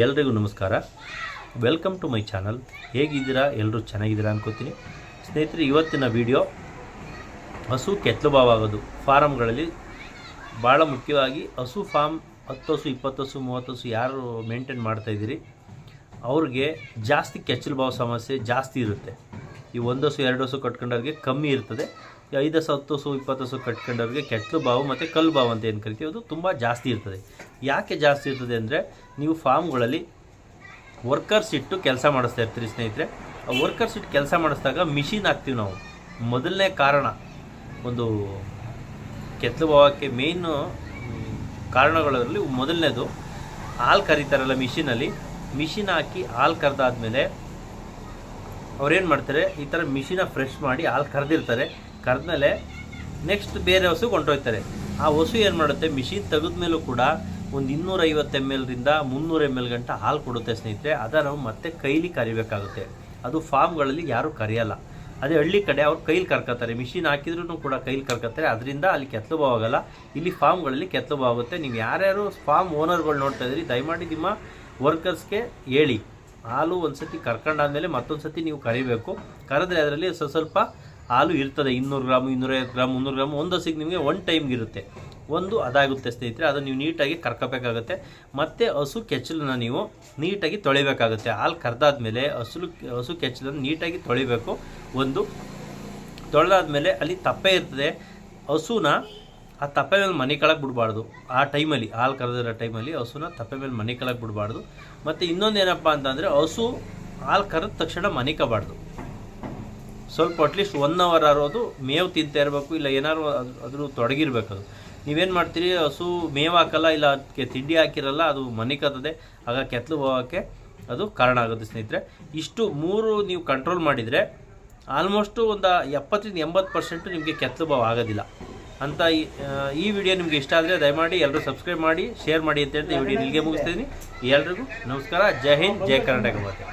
ಎಲ್ರಿಗೂ ನಮಸ್ಕಾರ. Welcome to my channel ಹೇಗಿದ್ದೀರಾ? ಎಲ್ಲರೂ ಚೆನ್ನಾಗಿದ್ದೀರಾ ಅನ್ಕೋತೀನಿ. ಸ್ನೇಹಿತರೆ, ಇವತ್ತಿನ ವಿಡಿಯೋ ಹಸು ಕೆತ್ತಲು ಆಗೋದು. ಫಾರಮ್ಗಳಲ್ಲಿ ಭಾಳ ಮುಖ್ಯವಾಗಿ ಹಸು ಫಾರ್ಮ್ ಹತ್ತು ಹಸು, ಇಪ್ಪತ್ತು ಹಸು, ಮೂವತ್ತು ಹಸು ಯಾರು ಮೇಂಟೈನ್ ಮಾಡ್ತಾಯಿದ್ದೀರಿ ಅವ್ರಿಗೆ ಜಾಸ್ತಿ ಕೆಚ್ಚಲು ಭಾವ ಸಮಸ್ಯೆ ಜಾಸ್ತಿ ಇರುತ್ತೆ. ಈ ಒಂದು ಹಸು, ಎರಡು ಹಸು ಕಟ್ಕೊಂಡವ್ರಿಗೆ ಕಮ್ಮಿ ಇರ್ತದೆ. ಐದು ಹಸು ಹತ್ತು ಹಸು ಇಪ್ಪತ್ತು ಹಸು ಕಟ್ಕೊಂಡವ್ರಿಗೆ ಕೆಟ್ಟಲು ಬಾವು ಮತ್ತು ಕಲ್ಲು ಬಾವು ಅಂತ ಏನು ಕರಿತೀವಿ, ಅದು ತುಂಬ ಜಾಸ್ತಿ ಇರ್ತದೆ. ಯಾಕೆ ಜಾಸ್ತಿ ಇರ್ತದೆ ಅಂದರೆ ನೀವು ಫಾರ್ಮ್ಗಳಲ್ಲಿ ವರ್ಕರ್ಸ್ ಇಟ್ಟು ಕೆಲಸ ಮಾಡಿಸ್ತಾ ಇರ್ತೀರಿ ಸ್ನೇಹಿತರೆ. ಆ ವರ್ಕರ್ಸ್ ಇಟ್ಟು ಕೆಲಸ ಮಾಡಿಸಿದಾಗ ಮಿಷಿನ್ ಹಾಕ್ತೀವಿ ನಾವು. ಮೊದಲನೇ ಕಾರಣ ಒಂದು ಕೆತ್ತಲು ಬಾವಕ್ಕೆ ಮೇಯ್ನು ಕಾರಣಗಳಲ್ಲಿ ಮೊದಲನೇದು, ಹಾಲು ಕರೀತಾರಲ್ಲ ಮಿಷಿನಲ್ಲಿ. ಮಿಷಿನ್ ಹಾಕಿ ಹಾಲು ಕರೆದಾದ್ಮೇಲೆ ಅವ್ರೇನು ಮಾಡ್ತಾರೆ, ಈ ಥರ ಮಿಷಿನ ಫ್ರೆಶ್ ಮಾಡಿ ಹಾಲು ಕರೆದಿರ್ತಾರೆ. ಕರೆದ್ಮೇಲೆ ನೆಕ್ಸ್ಟ್ ಬೇರೆ ಹಸು ಕೊಂಡೊಯ್ತಾರೆ ಆ ಹಸು ಏನು ಮಾಡುತ್ತೆ? ಮಿಷಿನ್ ತೆಗೆದ್ಮೇಲೂ ಕೂಡ ಒಂದು ಇನ್ನೂರೈವತ್ತು ಎಂ ಎಲ್ರಿಂದ ಮುನ್ನೂರು ಎಂ ಎಲ್ ಗಂಟ ಹಾಲು ಕೊಡುತ್ತೆ ಸ್ನೇಹಿತರೆ. ಅದನ್ನು ನಾವು ಮತ್ತೆ ಕೈಲಿ ಕರಿಬೇಕಾಗುತ್ತೆ. ಅದು ಫಾರ್ಮ್ಗಳಲ್ಲಿ ಯಾರೂ ಕರೆಯಲ್ಲ. ಅದೇ ಹಳ್ಳಿ ಕಡೆ ಅವ್ರು ಕೈಲಿ ಕರ್ಕೋತಾರೆ. ಮಿಷಿನ್ ಹಾಕಿದ್ರೂ ಕೂಡ ಕೈಲಿ ಕರ್ಕೋತಾರೆ. ಅದರಿಂದ ಅಲ್ಲಿ ಕೆತ್ತಲು ಆಗಲ್ಲ ಇಲ್ಲಿ ಫಾರ್ಮ್ಗಳಲ್ಲಿ ಕೆತ್ತಲು ಆಗುತ್ತೆ ನೀವು ಯಾರ್ಯಾರು ಫಾರ್ಮ್ ಓನರ್ಗಳು ನೋಡ್ತಾ ಇದ್ರಿ ದಯಮಾಡಿ ನಿಮ್ಮ ವರ್ಕರ್ಸ್ಗೆ ಹೇಳಿ. ಹಾಲು ಒಂದು ಸತಿ ಕರ್ಕೊಂಡಾದ್ಮೇಲೆ ಮತ್ತೊಂದು ಸತಿ ನೀವು ಕರಿಬೇಕು. ಕರೆದ್ರೆ ಅದರಲ್ಲಿ ಸ್ವಲ್ಪ ಸ್ವಲ್ಪ ಹಾಲು ಇರ್ತದೆ ಇನ್ನೂರು ಗ್ರಾಮ್, ಇನ್ನೂರೈವತ್ತು ಗ್ರಾಮ್, ಮುನ್ನೂರು ಗ್ರಾಮ್, ಒಂದು ಹಸಿಗೆ ನಿಮಗೆ ಒನ್ ಟೈಮ್ಗೆ ಇರುತ್ತೆ. ಒಂದು ಅದಾಗುತ್ತೆ ಸ್ನೇಹಿತರೆ, ಅದನ್ನು ನೀವು ನೀಟಾಗಿ ಕರ್ಕೋಬೇಕಾಗುತ್ತೆ. ಮತ್ತು ಹಸು ಕೆಚ್ಚಲನ್ನ ನೀವು ನೀಟಾಗಿ ತೊಳಿಬೇಕಾಗುತ್ತೆ. ಹಾಲು ಕರೆದಾದ್ಮೇಲೆ ಹಸು ಹಸು ಕೆಚ್ಚಲನ್ನು ನೀಟಾಗಿ ತೊಳಿಬೇಕು. ಒಂದು ತೊಳೆದಾದ್ಮೇಲೆ ಅಲ್ಲಿ ತಪ್ಪೆ ಇರ್ತದೆ. ಹಸುನ ಆ ತಪ್ಪೆ ಮೇಲೆ ಮನೆ ಕಳಕ್ಕೆ ಬಿಡಬಾರ್ದು. ಆ ಟೈಮಲ್ಲಿ, ಹಾಲು ಕರೆದಿರೋ ಟೈಮಲ್ಲಿ ಹಸುನ ತಪ್ಪೆ ಮೇಲೆ ಮನೆ ಕಳಕ್ಕೆ ಬಿಡಬಾರ್ದು. ಮತ್ತು ಇನ್ನೊಂದು ಏನಪ್ಪ ಅಂತಂದರೆ ಹಸು ಹಾಲು ಕರೆದ ತಕ್ಷಣ ಮನೆ ಕಬಾರ್ದು ಸ್ವಲ್ಪ ಅಟ್ಲೀಸ್ಟ್ ಒನ್ ಅವರ್ ಆರೋದು ಮೇವು ತಿಂತಾ ಇರಬೇಕು, ಇಲ್ಲ ಏನಾದ್ರು ಅದು ಅದ್ರ ತೊಡಗಿರ್ಬೇಕು ಅದು. ನೀವೇನು ಮಾಡ್ತೀರಿ, ಹಸು ಮೇವು ಹಾಕಲ್ಲ, ಇಲ್ಲ ಅದಕ್ಕೆ ತಿಂಡಿ ಹಾಕಿರಲ್ಲ, ಅದು ಮನೆ ಕತ್ತದೆ ಆಗ ಕೆತ್ತಲು ಹೋಗೋಕ್ಕೆ ಅದು ಕಾರಣ ಆಗುತ್ತೆ ಸ್ನೇಹಿತರೆ. ಇಷ್ಟು ಮೂರು ನೀವು ಕಂಟ್ರೋಲ್ ಮಾಡಿದರೆ ಆಲ್ಮೋಸ್ಟು ಒಂದು ಎಪ್ಪತ್ತರಿಂದ ಎಂಬತ್ತು ಪರ್ಸೆಂಟು ನಿಮಗೆ ಕೆತ್ತಲು ಭಾವ ಆಗೋದಿಲ್ಲ. ಅಂತ ಈ ಈ ವಿಡಿಯೋ ನಿಮಗೆ ಇಷ್ಟ ಆದರೆ ದಯಮಾಡಿ ಎಲ್ಲರೂ ಸಬ್ಸ್ಕ್ರೈಬ್ ಮಾಡಿ ಶೇರ್ ಮಾಡಿ ಅಂತ ಹೇಳ್ತಾ ಈ ವಿಡಿಯೋ ಇಲ್ಲಿಗೆ ಮುಗಿಸ್ತೀನಿ ಎಲ್ರಿಗೂ ನಮಸ್ಕಾರ. ಜೈ ಹಿಂದ್, ಜೈ ಕರ್ನಾಟಕ ಮಾತೆ.